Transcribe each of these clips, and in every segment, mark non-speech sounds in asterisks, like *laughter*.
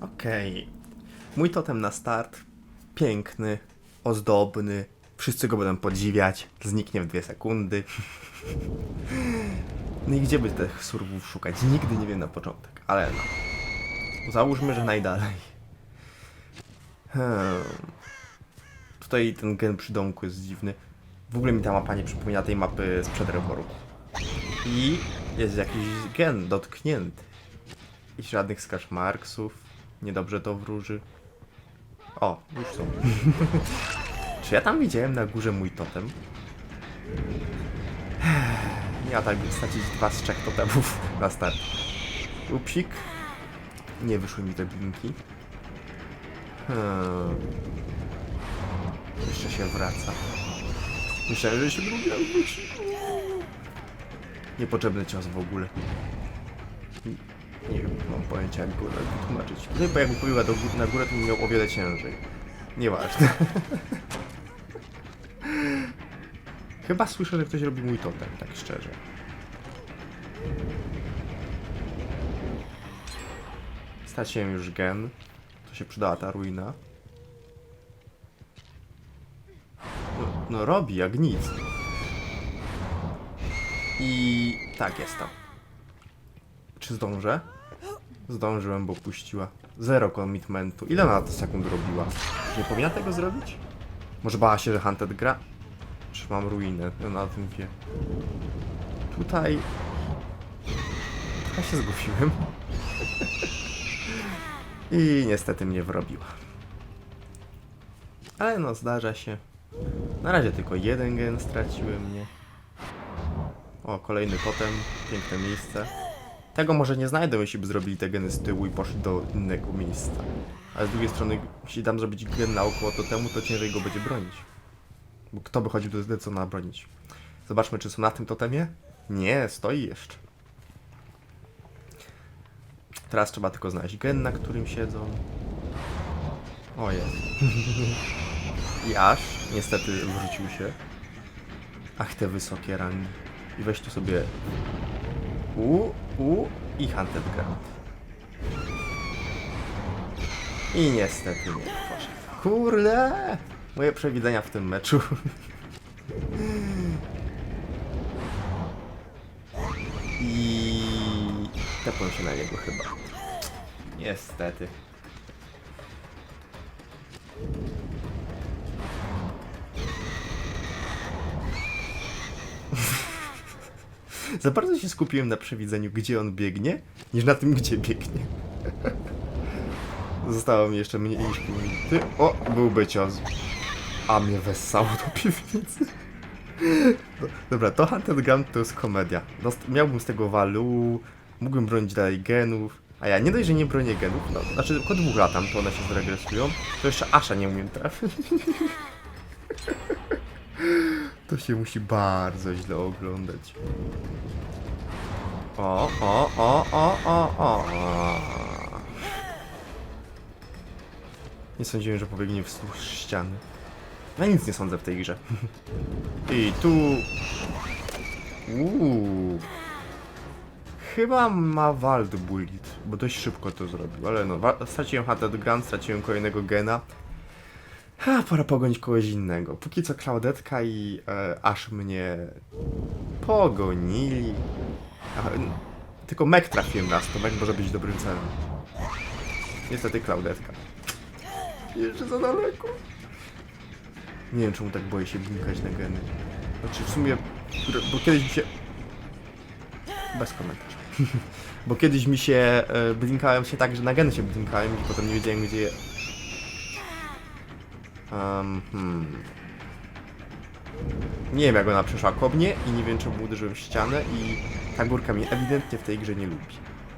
Okej. Mój totem na start. Piękny, ozdobny. Wszyscy go będą podziwiać. Zniknie w dwie sekundy. No i gdzie by tych surwów szukać? Nigdy nie wiem na początek, ale no. Załóżmy, że najdalej. Hmm. Tutaj ten gen przy domku jest dziwny. W ogóle mi ta mapa nie przypomina tej mapy sprzed reworu. I jest jakiś gen dotknięty. I żadnych skaszmarksów. Niedobrze to wróży. O, już są. *laughs* Czy ja tam widziałem na górze mój totem? Ja tak by stracić dwa z trzech totemów na start. Upsik. Nie wyszły mi te blinki. Hmm. Jeszcze się wraca. Myślałem, że się drugi raz wróci. Niepotrzebny cios w ogóle. Nie wiem, mam pojęcia jak go wytłumaczyć. Tutaj bo jakby pływa do, na górę, to bym miał o wiele ciężej. Nieważne. *laughs* Chyba słyszę, że ktoś robi mój totem, tak szczerze. Straciłem już gen. To się przydała ta ruina. No, no robi jak nic. I tak jest to. Czy zdążę? Zdążyłem, bo puściła. Zero commitmentu. Ile ona to sekund robiła? Nie powinna tego zrobić? Może bała się, że Hunted gra? Czy mam ruinę? Ona o tym wie. Tutaj... Trochę się zgubiłem. *laughs* I niestety mnie wrobiła. Ale no, zdarza się. Na razie tylko jeden gen straciłem, nie? O, kolejny totem. Piękne miejsce. Tego może nie znajdę, jeśli by zrobili te geny z tyłu i poszli do innego miejsca. Ale z drugiej strony, jeśli dam zrobić gen naokoło totemu, to ciężej go będzie bronić. Bo kto by chodził do SD, co ma bronić? Zobaczmy, czy są na tym totemie? Nie, stoi jeszcze. Teraz trzeba tylko znaleźć gen, na którym siedzą. O, jest. *laughs* I aż, niestety, wrócił się. Ach, te wysokie rangi. I weź tu sobie U, U i Hunted Ground. I niestety nie poszedł. Kurde! Moje przewidzenia w tym meczu. I tepłem się na niego chyba. Niestety. Za bardzo się skupiłem na przewidzeniu, gdzie on biegnie, niż na tym, gdzie biegnie. *laughs* Zostało mi jeszcze mniej niż pół minuty. O, byłby cios. A mnie wessało do piwnicy. *laughs* Do- Dobra, to Hunted Gun to jest komedia. Dost miałbym z tego walu, mógłbym bronić dalej genów, a ja nie dość, że nie bronię genów, no, znaczy tylko dwóch latam, to one się zregresują, to jeszcze Asha nie umiem trafić. *laughs* To się musi bardzo źle oglądać. O, o, o, o, o, o. Nie sądziłem, że pobiegnie wzdłuż ściany. Ja nic nie sądzę w tej grze. *laughs* I tu... Uuu. Chyba ma Wald Bullet, bo dość szybko to zrobił, ale no, straciłem Hunted Gun, straciłem kolejnego gena. Ha, pora pogonić kogoś innego. Póki co Klaudetka i e, Ash mnie pogonili. Aha, n- tylko Mek trafiłem nas, to Mek może być dobrym celem. Niestety Klaudetka. Jeszcze za daleko. Nie wiem czemu tak boję się blinkać na geny. Znaczy w sumie, bo kiedyś mi się... Bez komentarza. *laughs* bo kiedyś mi się e, blinkałem się tak, że na geny się blinkałem i potem nie wiedziałem gdzie. Um, hmm. Nie wiem jak ona przeszła koło mnie i nie wiem czemu uderzyłem w ścianę i ta górka mnie ewidentnie w tej grze nie lubi.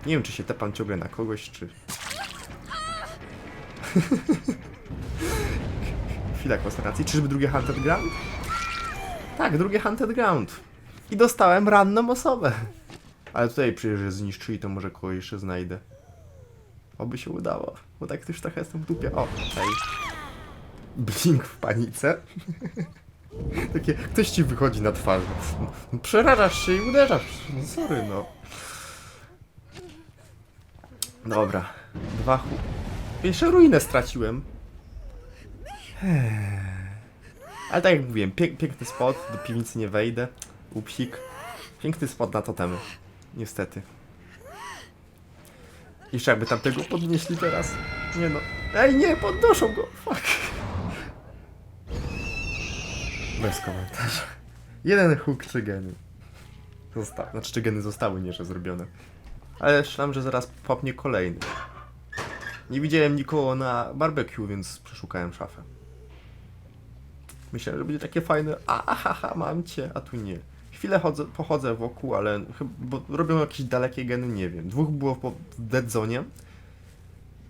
Nie wiem czy się tepam ciągle na kogoś, czy... *laughs* Chwila konsternacji. Czyżby drugie Hunted Ground? Tak, drugie Hunted Ground. I dostałem ranną osobę. Ale tutaj przecież zniszczyli, to może kogoś jeszcze znajdę. Oby się udało, bo tak już trochę jestem w dupie. O, hej. Blink w panice. Takie, ktoś ci wychodzi na twarz. Przerażasz się i uderzasz. No sorry, no. Dobra. Dwa hu... Jeszcze ruinę straciłem. Ale tak jak mówiłem, pięk, piękny spot, do piwnicy nie wejdę. Upsik. Piękny spot na totemy. Niestety. Jeszcze jakby tamtego podnieśli teraz. Nie no. Ej, nie, podnoszą go. Fuck. Bez komentarza. Jeden hook, trzy geny. Zosta znaczy, trzy geny zostały nie, że zrobione. Ale myślałem, że zaraz popnie kolejny. Nie widziałem nikogo na barbecue, więc przeszukałem szafę. Myślałem, że będzie takie fajne, a haha, mam cię, a tu nie. Chwilę chodzę, pochodzę wokół, ale chyba, bo robią jakieś dalekie geny, nie wiem. Dwóch było po, w Dead Zone.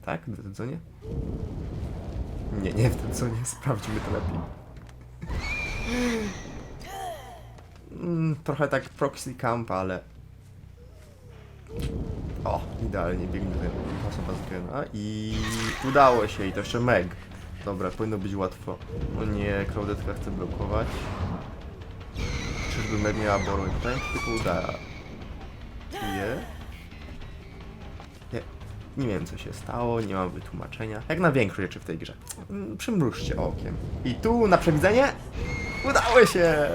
Tak? W Dead Zone? Nie, nie w Dead Zone, *laughs* sprawdźmy to lepiej. Mm, trochę tak proxy camp, ale... O, idealnie biegnie ten osoba z gena i udało się i to jeszcze Meg. Dobra, powinno być łatwo. O nie, Claudetka chce blokować. Czyżby Meg miała borą tutaj? Tylko uda. Nie. Nie. Wiem co się stało, nie mam wytłumaczenia. Jak na większość rzeczy w tej grze. Mm, Przymrużcie okiem. I tu na przewidzenie udało się!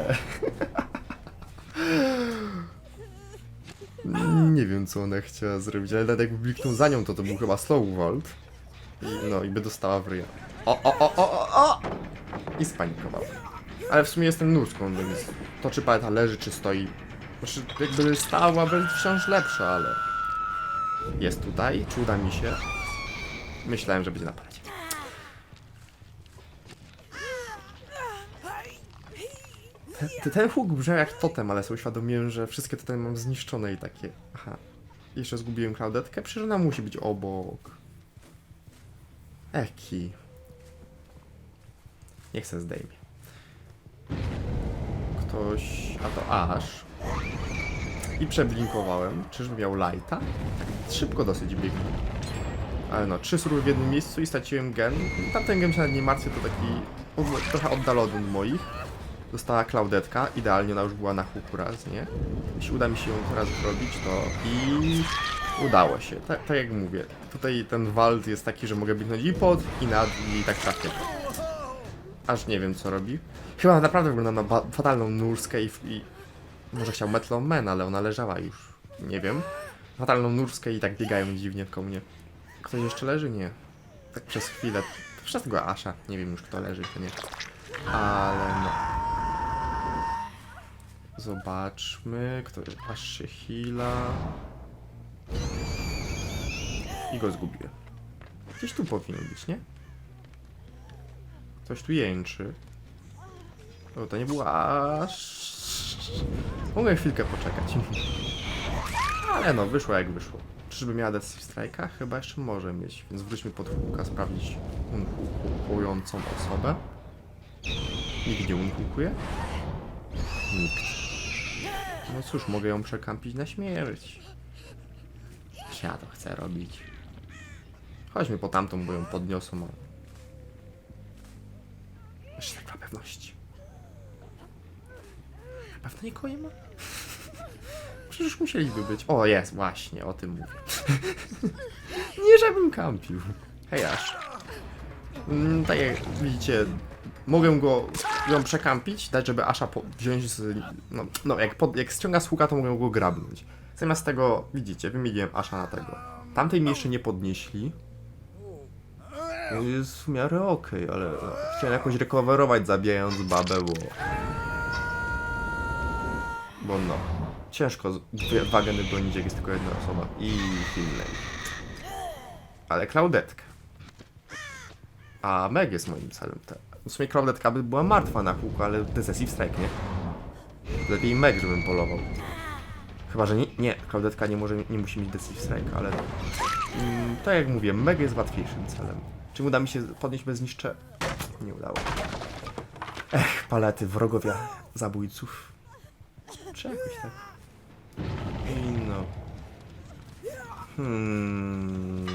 *laughs* Nie wiem, co ona chciała zrobić, ale nawet jakby bliknął za nią, to to był chyba slow vault. I, no i by dostała w ryja. O, o, o, o, o, o! I spanikowała. Ale w sumie jestem nóżką, więc to czy paleta leży, czy stoi. Znaczy, jakby stała, będzie wciąż lepsza, ale... Jest tutaj, czy uda mi się? Myślałem, że będzie na palecie. Ten, ten huk brzmiał jak totem, ale sobie uświadomiłem, że wszystkie totemy mam zniszczone i takie... Aha. Jeszcze zgubiłem Claudetkę, przecież ona musi być obok. Eki. Niech se zdejmie. Ktoś... A to aż. I przeblinkowałem. Czyżby miał lighta? Szybko dosyć biegnie. Ale no, trzy sury w jednym miejscu i straciłem gen. Tamten gen się nawet nie martwię, to taki trochę oddalony od moich. Dostała Klaudetka, idealnie ona już była na huku raz, nie? Jeśli uda mi się ją teraz zrobić, to i udało się. Tak, tak jak mówię, tutaj ten wald jest taki, że mogę biegnąć i pod, i nad, i tak trafię. Aż nie wiem co robi. Chyba naprawdę wygląda na fatalną nóżkę i, i może chciał Metal Man, ale ona leżała już. Nie wiem. Fatalną nóżkę i tak biegają dziwnie koło mnie. Ktoś jeszcze leży? Nie. Tak przez chwilę. Przez tego Asha. Nie wiem już kto leży, to nie. Ale no. Zobaczmy, kto aż się heala. I go zgubiłem. Gdzieś tu powinien być, nie? Ktoś tu jęczy. O, to nie było aż... Mogę chwilkę poczekać. Ale no, wyszło jak wyszło. Czyżby miała Death Strike'a? Chyba jeszcze może mieć, więc wróćmy pod huka sprawdzić unhukującą osobę. Nikt nie unhukuje? Nikt. No cóż, mogę ją przekampić na śmierć. Ja to chcę robić? Chodźmy po tamtą, bo ją podniosą. Jeszcze tak dla pewności. Na pewno nikogo nie ma? *laughs* Przecież musieliby być. O, jest, właśnie, o tym mówię. *laughs* nie, żebym kampił. Hej, aż. Mm, tak jak widzicie, mogę go, ją przekampić, dać, żeby Asha po, wziąć z... No, no jak, pod, jak ściąga z łuka, to mogę go grabnąć. Zamiast tego, widzicie, wymieniłem Asha na tego. Tamtej mi jeszcze nie podnieśli. No jest w miarę okej, ale no, chciałem jakoś recoverować zabijając babę, bo... Bo no, ciężko dwie, dwa geny bronić, jak jest tylko jedna osoba. I Finlay. Ale Claudetkę. A Meg jest moim celem. Te. W sumie Claudetka by była martwa na kółku, ale Decisive Strike, nie? Lepiej Meg, żebym polował. Chyba, że nie, nie, Claudetka nie może, nie musi mieć Decisive Strike, ale... Mm, tak jak mówię, Meg jest łatwiejszym celem. Czy uda mi się podnieść bez niszcze? Nie udało. Ech, palety, wrogowie zabójców. Czy jakoś tak? I no. Hmm.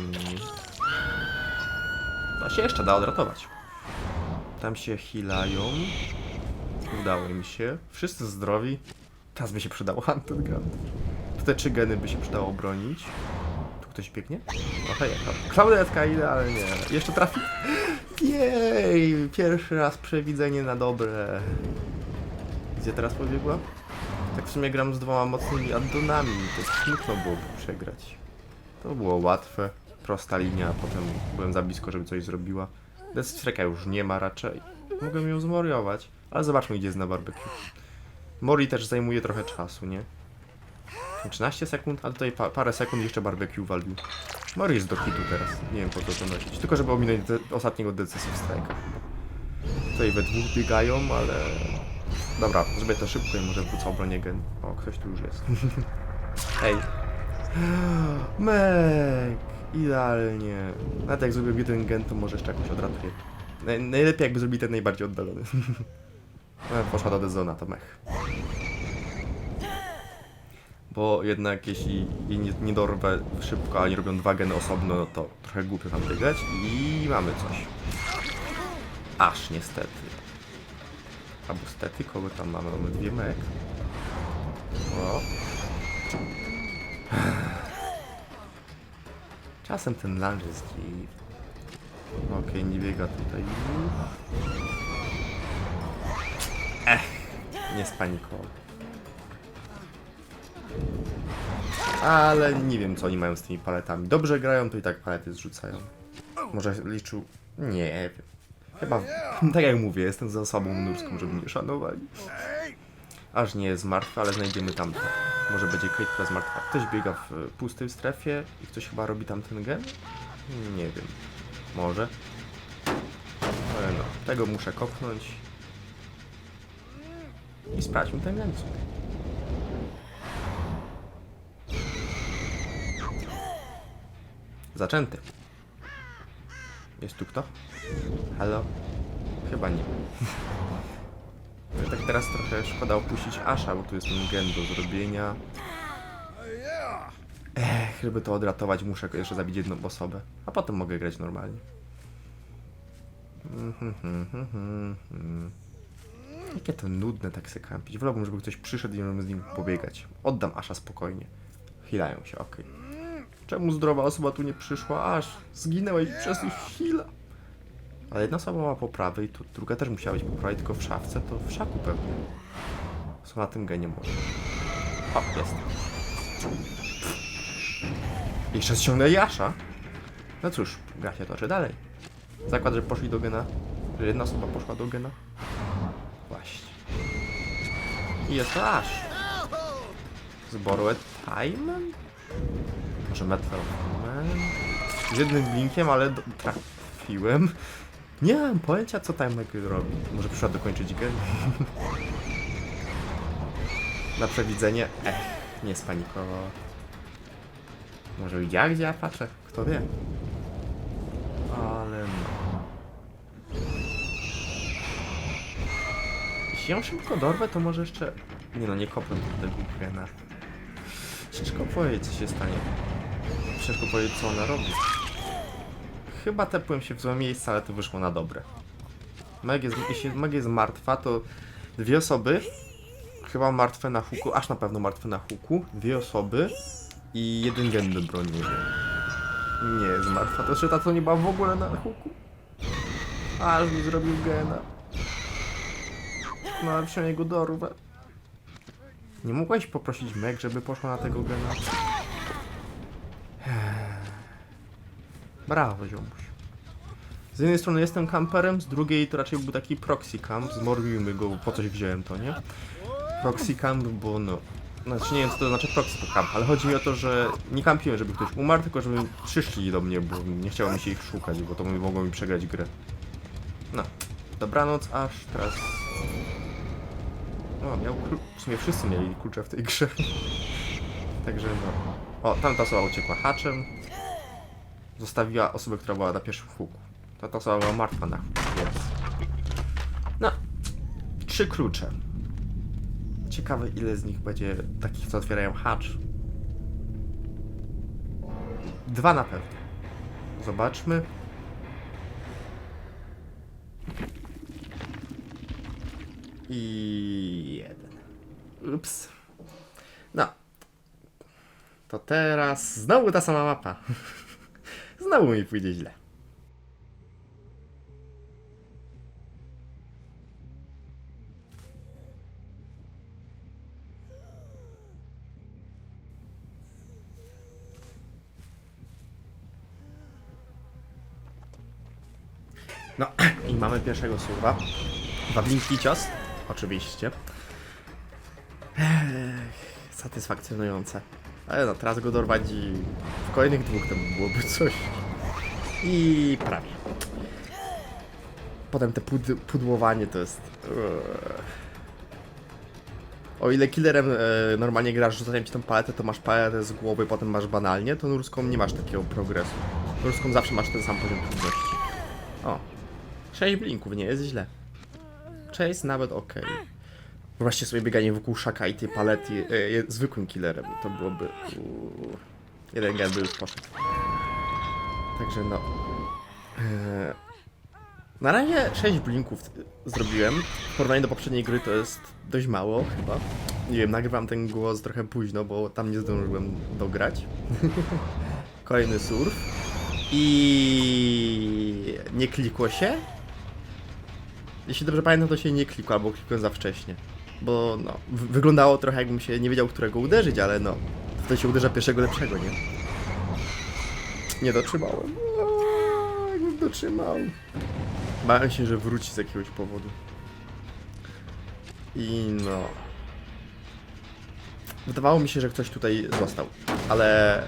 To się jeszcze da odratować. Tam się healają. Udało im się. Wszyscy zdrowi. Teraz by się przydało Hunted Gun. Te trzy geny by się przydało obronić. Tu ktoś biegnie? Trochę jechał. Klaudetka idealnie. Jeszcze trafi. Jej! Pierwszy raz przewidzenie na dobre. Gdzie teraz pobiegła? Tak w sumie gram z dwoma mocnymi addonami. To smutno byłoby przegrać. To było łatwe. Prosta linia, a potem byłem za blisko, żeby coś zrobiła. Destreka już nie ma raczej. Mogę ją zmoriować. Ale zobaczmy, gdzie jest na barbecue. Mori też zajmuje trochę czasu, nie? 13 sekund, ale tutaj pa parę sekund jeszcze barbecue walił. Mori jest do hitu teraz. Nie wiem po co to nosić. Tylko żeby ominąć ostatniego Decisive. Tutaj we dwóch biegają, ale... Dobra, zrobię to szybko i może wrócę obronie gen. O, ktoś tu już jest. *laughs* Hej. Mek! Idealnie. Nawet jak zrobię jeden gen, to może jeszcze jakoś odratuję. Naj najlepiej jakby zrobili ten najbardziej oddalony. No, *laughs* Poszła do Dezona, to mech. Bo jednak jeśli jej nie, nie dorwę szybko, a nie robią dwa geny osobno, no to trochę głupio tam biegać i mamy coś. Aż niestety. Albo stety, kogo tam mamy? Mamy dwie mek. O. Czasem ten lunge jest. Okej, nie biega tutaj. Ech, nie spanikował. Ale nie wiem, co oni mają z tymi paletami. Dobrze grają, to i tak palety zrzucają. Może liczył... Nie wiem. Chyba, *laughs* tak jak mówię, jestem za osobą nurską, żeby mnie szanowali. Aż nie jest martwy, ale znajdziemy tam. Może będzie Kate, która jest martwa. Ktoś biega w pustej strefie i ktoś chyba robi tam ten gen? Nie wiem. Może. Ale no, tego muszę kopnąć. I sprawdźmy ten sobie. Zaczęty. Jest tu kto? Halo? Chyba nie. tak teraz trochę szkoda opuścić Asha, bo tu jest ten gen do zrobienia. Ech, żeby to odratować, muszę jeszcze zabić jedną osobę, a potem mogę grać normalnie. Mhm, mhm, mhm, mhm. Jakie to nudne tak se kampić. Wolałbym, żeby ktoś przyszedł i żebym z nim pobiegać. Oddam Asha spokojnie. Hilają się, okej. Czemu zdrowa osoba tu nie przyszła? Aż zginęłeś przez ich chwilę. Ale jedna osoba ma po prawej, to druga też musiała być po prawej, tylko w szafce, to w szaku pewnie. Co na tym genie może. O, jest. Jeszcze ściągnęli Asha. No cóż, gra się toczy dalej. Zakład, że poszli do gena. Że jedna osoba poszła do gena. Właśnie. I jest Ash. Z Borrowed Time? Może Metal? Z jednym blinkiem, ale do- trafiłem. Nie mam pojęcia, co Timek robi. Może przyszła dokończyć grę? *laughs* Na przewidzenie. Ech, nie spanikował. Może ja gdzie ja patrzę? Kto wie? Ale no. Jeśli ją szybko dorwę, to może jeszcze... Nie no, nie kopnę tego gena. Ciężko powiedzieć, co się stanie. Ciężko powiedzieć, co ona robi. Chyba tepłem się w złe miejsce, ale to wyszło na dobre. Meg jest, jeśli Meg jest martwa, to dwie osoby, chyba martwe na huku, aż na pewno martwe na huku, dwie osoby i jeden gen do broni. Nie jest martwa, to jeszcze ta, co nie była w ogóle na huku. Aż mi zrobił gena. No ale przynajmniej go dorwę. Nie mogłaś poprosić Meg, żeby poszła na tego gena? Brawo, ziomuś. Z jednej strony jestem kamperem, z drugiej to raczej był taki proxy camp. Zmorliwmy go, po coś wziąłem to, nie? Proxy camp, bo no... Znaczy nie wiem co to znaczy proxy camp, ale chodzi mi o to, że nie kampiłem, żeby ktoś umarł, tylko żeby przyszli do mnie, bo nie chciało mi się ich szukać, bo to mogło mi przegrać grę. No. Dobranoc, aż teraz... No, miał. W sumie wszyscy mieli klucze w tej grze. *laughs* Także no. O, tamta osoba uciekła haczem. Zostawiła osobę, która była na pierwszym huku. Ta, ta osoba była martwa na huku, więc... No. Trzy klucze. Ciekawe ile z nich będzie takich, co otwierają hacz. Dwa na pewno. Zobaczmy. I jeden. Ups. No. To teraz znowu ta sama mapa. *laughs* Znowu mi pójdzie źle. No *clears throat* i mamy pierwszego suwa. Wablinki cios. Oczywiście. Ech, satysfakcjonujące. Ale no, teraz go dorwać i w kolejnych dwóch to byłoby coś. I prawie. Potem te pud pudłowanie to jest... O ile killerem e, normalnie grasz, rzucają ci tą paletę, to masz paletę z głowy, potem masz banalnie, to nurską nie masz takiego progresu. Nurską zawsze masz ten sam poziom trudności. O. 6 blinków, nie jest źle. Chase nawet ok. Wyobraźcie sobie bieganie wokół szaka i tej palety e, je- zwykłym killerem. To byłoby... uuu. Jeden gen by już poszedł. Także no... E, na razie 6 blinków zrobiłem. W porównaniu do poprzedniej gry to jest dość mało chyba. Nie wiem, nagrywam ten głos trochę późno, bo tam nie zdążyłem dograć. *laughs* Kolejny surf. I nie klikło się. Jeśli dobrze pamiętam, to się nie klikło, albo klikłem za wcześnie. Bo no, wyglądało trochę jakbym się nie wiedział, którego uderzyć, ale no, wtedy się uderza pierwszego lepszego, nie? Nie dotrzymałem. O, jakbym dotrzymał. Bałem się, że wróci z jakiegoś powodu. I no. Wydawało mi się, że ktoś tutaj został, ale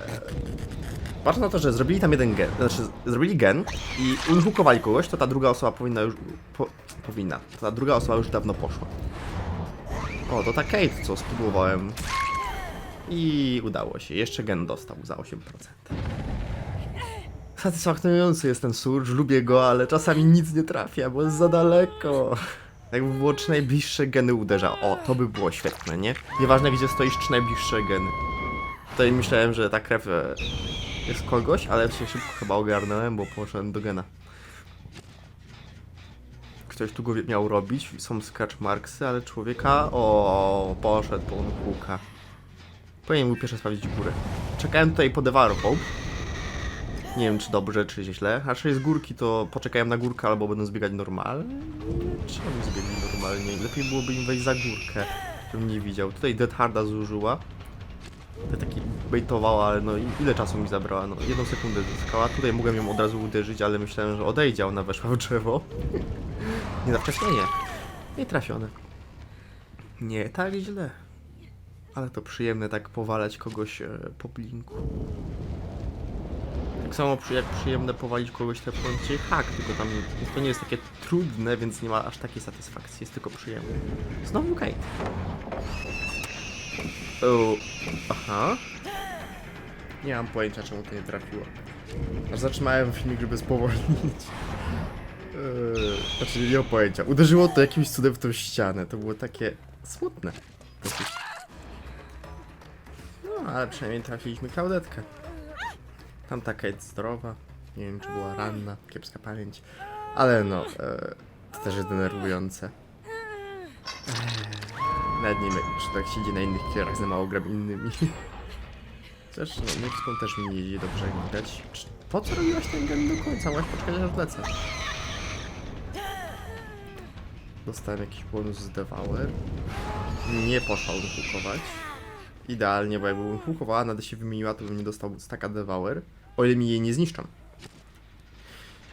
Patrz na to, że zrobili tam jeden gen, znaczy zrobili gen i unhookowali kogoś, to ta druga osoba powinna już, po, powinna, to ta druga osoba już dawno poszła. O, to ta Kate, co spróbowałem. I udało się, jeszcze gen dostał za 8%. Satysfakcjonujący jest ten surge, lubię go, ale czasami nic nie trafia, bo jest za daleko. Jakby było czy najbliższe geny uderza. O, to by było świetne, nie? Nieważne gdzie stoisz, czy najbliższe geny. Tutaj myślałem, że ta krew e, jest kogoś, ale się szybko chyba ogarnąłem, bo poszedłem do gena. Ktoś tu go miał robić, są scratch marksy, ale człowieka... O, poszedł po huka. Powinien był pierwszy sprawdzić górę. Czekałem tutaj po Devour Hope. Nie wiem, czy dobrze, czy źle. A czy z górki, to poczekałem na górkę, albo będą zbiegać normalnie. Czemu zbiegli normalnie? Lepiej byłoby im wejść za górkę, żebym nie widział. Tutaj Dead Harda zużyła. To taki baitowała, ale no ile czasu mi zabrała? No jedną sekundę zyskała. Tutaj mogłem ją od razu uderzyć, ale myślałem, że odejdzie, ona weszła w drzewo. *laughs* nie za wcześnie, nie. Nie trafione. Nie tak źle. Ale to przyjemne tak powalać kogoś e, po blinku. Tak samo jak przyjemne powalić kogoś te punkcie hak, tylko tam to nie jest takie trudne, więc nie ma aż takiej satysfakcji, jest tylko przyjemne. Znowu Kate. Aha. Nie mam pojęcia czemu to nie trafiło. Aż zatrzymałem filmik, żeby spowolnić. Eee, *laughs* znaczy nie mam pojęcia. Uderzyło to jakimś cudem w tą ścianę. To było takie smutne. No, ale przynajmniej trafiliśmy Klaudetkę. Tam taka jest zdrowa. Nie wiem, czy była ranna. Kiepska pamięć. Ale no, e, to też jest denerwujące. Eee, Nawet nie wiem, czy tak się idzie na innych kierach, za mało gram innymi. *laughs* Też, no, Nexką też mi nie idzie dobrze, jak widać. Czy, po co robiłaś ten gen do końca? Mogłaś poczekać aż lecę. Dostałem jakiś bonus z Devour. Nie poszła unhookować. Idealnie, bo jakby unhookowała, nade się wymieniła, to bym nie dostał staka Devour. O ile mi jej nie zniszczą.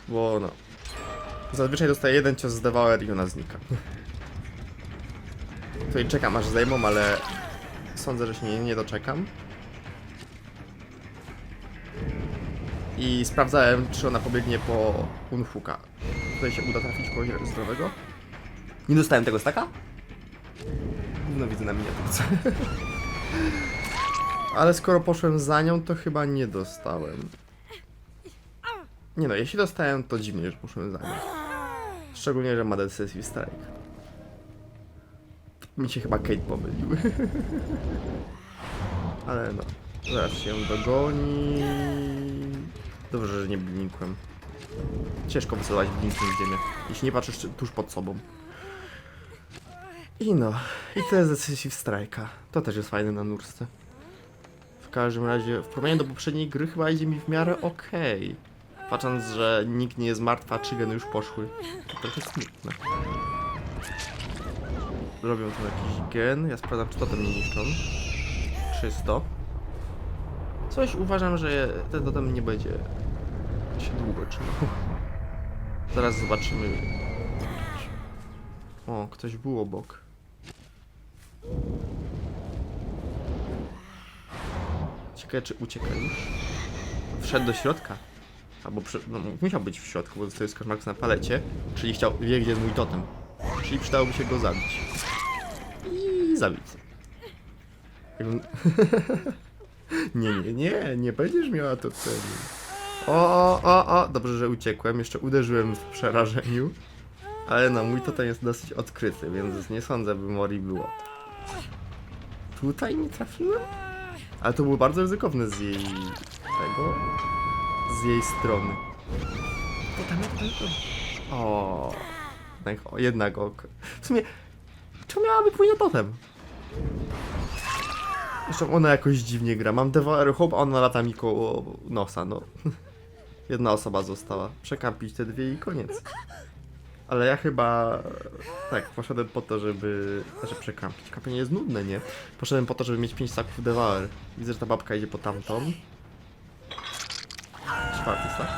Bo no. Zazwyczaj dostaję jeden cios z Devour i ona znika. Tutaj czekam aż zdejmą, ale sądzę, że się nie, nie doczekam. I sprawdzałem, czy ona pobiegnie po Unhuka. Tutaj się uda trafić kogoś zdrowego. Nie dostałem tego staka? No widzę na miniaturce. *laughs* Ale skoro poszłem za nią, to chyba nie dostałem. Nie no, jeśli dostałem, to dziwnie, że poszłem za nią. Szczególnie, że ma Decisive Strike. Mi się chyba Kate pomyliły. *laughs* Ale no, zaraz się dogoni. Dobrze, że nie blinkłem. Ciężko wysyłać blinkiem w ziemię, jeśli nie patrzysz tuż pod sobą. I no, i to jest Decisive Strike'a. To też jest fajne na nursce. Każdym razie w porównaniu do poprzedniej gry chyba idzie mi w miarę okej. Patrząc, że nikt nie jest martwy, a trzy geny już poszły. To trochę smutne. Robią tu jakiś gen. Ja sprawdzam, czy to tam nie niszczą. 300. Coś uważam, że ten totem nie będzie się długo trzymał. Zaraz zobaczymy. O, ktoś był obok. Ciekawe, czy ucieka już. Wszedł do środka. Albo przy, no, musiał być w środku, bo to jest Karmax na palecie. Czyli chciał, wie gdzie jest mój totem. Czyli przydałoby się go zabić. I zabić. *laughs* Nie, nie, nie, nie będziesz miała totemu. O, o, o, o, dobrze, że uciekłem. Jeszcze uderzyłem w przerażeniu. Ale no, mój totem jest dosyć odkryty, więc nie sądzę, by Mori było. Tutaj nie trafiłem? Ale to było bardzo ryzykowne z jej... tego... z jej strony. Totem, totem, totem. O, jednak, o, jednak ok. W sumie, czemu miałaby pójść na totem? Zresztą ona jakoś dziwnie gra. Mam Devour Hope, a ona lata mi koło nosa, no. *laughs* Jedna osoba została. Przekampić te dwie i koniec. Ale ja chyba tak, poszedłem po to, żeby. Znaczy przekampić. Kampienie jest nudne, nie? Poszedłem po to, żeby mieć 5 staków Devour. Widzę, że ta babka idzie po tamtą. Czwarty stack.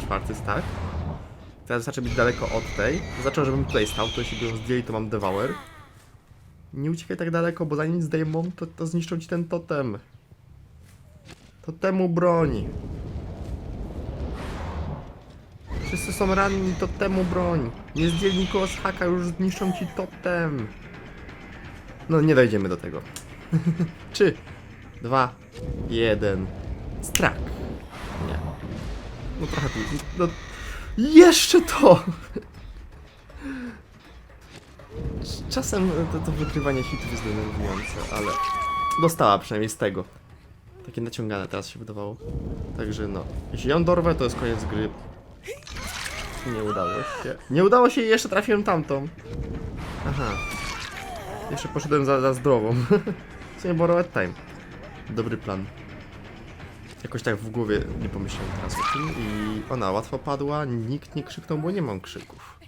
Czwarty stack. Teraz zaczął być daleko od tej. Zaczął, żebym tutaj stał, to jeśli by ją zdjęli, to mam Devour. Nie uciekaj tak daleko, bo zanim zdejmą, to, to zniszczą ci ten totem. Totemu broni. Wszyscy są ranni, totemu broń. Nie zdjęli nikogo z haka, już zniszczą ci totem. No nie dojdziemy do tego. *laughs* Trzy, dwa, jeden. Strak. Nie. No trochę. No. Jeszcze to! *laughs* Czasem to, to wykrywanie hitów jest denerwujące, ale dostała przynajmniej z tego. Takie naciągane teraz się wydawało. Także no, jeśli ją dorwę, to jest koniec gry. Nie udało się. Nie udało się i jeszcze trafiłem tamtą. Aha. Jeszcze poszedłem za, za zdrową. *laughs* W sumie borrowed time. Dobry plan. Jakoś tak w głowie nie pomyślałem teraz o tym i ona łatwo padła, nikt nie krzyknął, bo nie mam krzyków.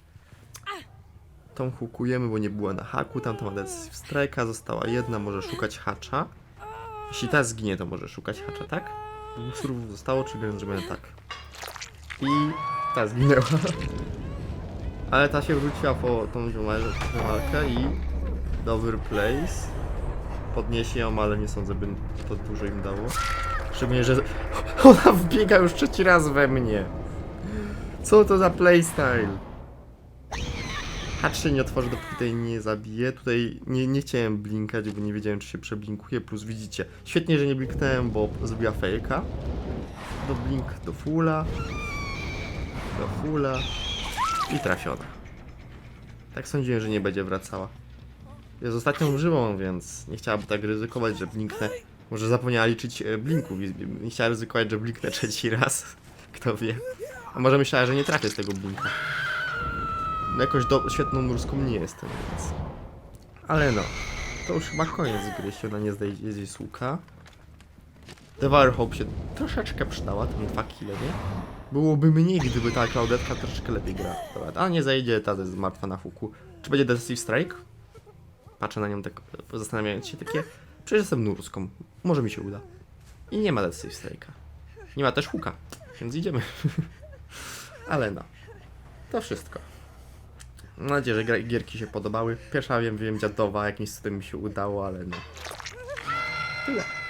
Tą hukujemy, bo nie była na haku, tamta ma decyzję strajka, została jedna, może szukać hacza. Jeśli ta zginie, to może szukać hacza, tak? Surów zostało, czyli będę tak. I ta zginęła. Ale ta się wróciła po tą walkę i dobry place. Podniesie ją, ale nie sądzę, by to dużo im dało. Szczególnie, że *laughs* ona wbiega już trzeci raz we mnie. Co to za playstyle? Hacz się nie otworzy, dopóki tej nie zabije. Tutaj nie, nie chciałem blinkać, bo nie wiedziałem, czy się przeblinkuje. Plus widzicie, świetnie, że nie blinknąłem, bo zrobiła fejka. Do blink, do fulla. Do fulla. I trafiona. Tak sądziłem, że nie będzie wracała. Jest ostatnią żywą, więc nie chciałaby tak ryzykować, że blinknę. Może zapomniała liczyć e, blinków i nie chciała ryzykować, że blinknę trzeci raz. *laughs* Kto wie. A może myślała, że nie trafię z tego blinka. No jakoś do, świetną nurską nie jestem, więc... Ale no, to już chyba koniec gry, jeśli ona nie zdejdzie z słuka. Devour Hope się troszeczkę przydała, tam dwa kile, nie? Byłoby mniej, gdyby ta Klaudetka troszeczkę lepiej gra. Dobra, a nie zajdzie, ta jest martwa na huku. Czy będzie Decisive Strike? Patrzę na nią tak, zastanawiając się takie... Przecież jestem nurską, może mi się uda. I nie ma Decisive Strike'a. Nie ma też huka, więc idziemy. *laughs* Ale no, to wszystko. Mam nadzieję, że gierki się podobały. Pierwsza wiem, wiem dziadowa, jakimś cudem mi się udało, ale no. Tyle.